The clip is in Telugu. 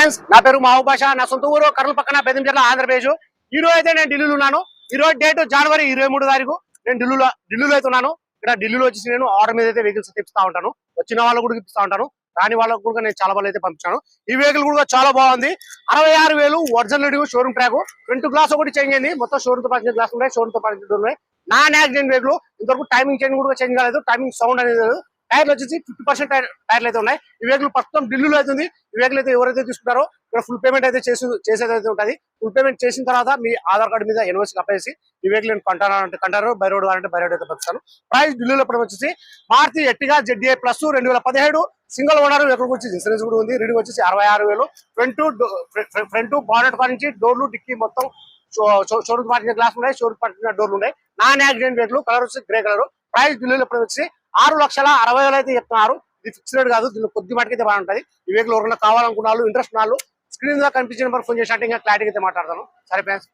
ఫ్రెండ్స్ నా పేరు మహబూబ్ నా సొంత ఊరు కర్నూలు పక్కన బెదంచెర్ల ఆంధ్రప్రదేశ్. ఈ రోజు అయితే నేను ఢిల్లీలో ఉన్నాను. ఈ రోజు డేట్ జనవరి ఇరవై మూడు తారీఖు. నేను ఢిల్లీలో ఢిల్లీలో అయితే ఉన్నాను. ఇక్కడ ఢిల్లీలో వచ్చేసి నేను ఆర్డర్ మీద అయితే వెహికల్స్ తెప్పిస్తా ఉంటాను. వచ్చిన వాళ్ళకు కూడా ఇప్పిస్తా ఉంటాను. రాని వాళ్ళకు కూడా నేను చాలా వాళ్ళు అయితే పంపించాను. ఈ వెహికల్ కూడా చాలా బాగుంది. అరవై ఆరు వేలు original showroom track front glass ఒకటి చేంజ్ అయింది. మొత్తం షోరూమ్తో గ్లాస్ ఉన్నాయి షోరూమ్తో ఉన్నాయి. నాన్ యాక్సిడెంట్ వెహికల్ ఇంతవరకు టైమింగ్ చేంజ్ కూడా చేంజ్ కాలేదు. టైమింగ్ సౌండ్ అనేది లేదు. టైర్లు వచ్చేసి ఫిఫ్టీ పర్సెంట్ టైర్లు అయితే ఉన్నాయి. ఈ వెహికల్ ప్రస్తుతం ఢిల్లీలో అయితే ఉంది. ఈ వెహికల్ అయితే ఎవరైతే తీసుకుంటారో ఇక్కడ ఫుల్ పేమెంట్ అయితే చేసి చేసేది అయితే ఉంటుంది. ఫుల్ పేమెంట్ చేసిన తర్వాత మీ ఆధార్ కార్డు మీద ఎన్ఓసి అప్పేసి ఈ వెహికల్ నేను కొంటాను అంటే కంటారు. బై రోడ్ అంటే బై రోడ్ అయితే పంపిస్తాను. ప్రైస్ ఢిల్లీలో ఇప్పుడు వచ్చేసి మారుతి ఎట్టిగా జెడ్డీఐ ప్లస్ రెండు వేల పదిహేడు సింగిల్ ఓనర్ ఎక్కడికి వచ్చి ఇన్సూరెన్స్ కూడా ఉంది. రీడింగ్ వచ్చేసి అరవై ఆరు వేలు. ఫ్రంట్ ఫ్రంట్ బానెట్ కాడ నుంచి డోర్లు డిక్కీ మొత్తం షోరూమ్ పార్టీ గ్లాస్ ఉన్నాయి. షోరూమ్ పార్టీ డోర్లు ఉన్నాయి. నాన్ యాక్సిడెంట్ వెహికల్ కలర్ వచ్చి గ్రే కలర్ ప్రైస్ ఢిల్లీలో ఇప్పుడు వచ్చి ఆరు లక్షల అరవై వేలు అయితే చెప్తున్నారు. ఇది ఫిక్స్డ్ రేట్ కాదు దీనిలో కొద్ది మటుకు బాగుంటుంది ఈ వెహికల్ ఎవరైనా కావాలనుకున్న వాళ్ళు ఇంట్రెస్ట్ ఉన్న వాళ్ళు స్క్రీన్ మీద కనిపించిన నెంబర్ ఫోన్ చేసినట్టు ఇంకా క్లారిటీ అయితే మాట్లాడతాను. సరే ఫ్రెండ్స్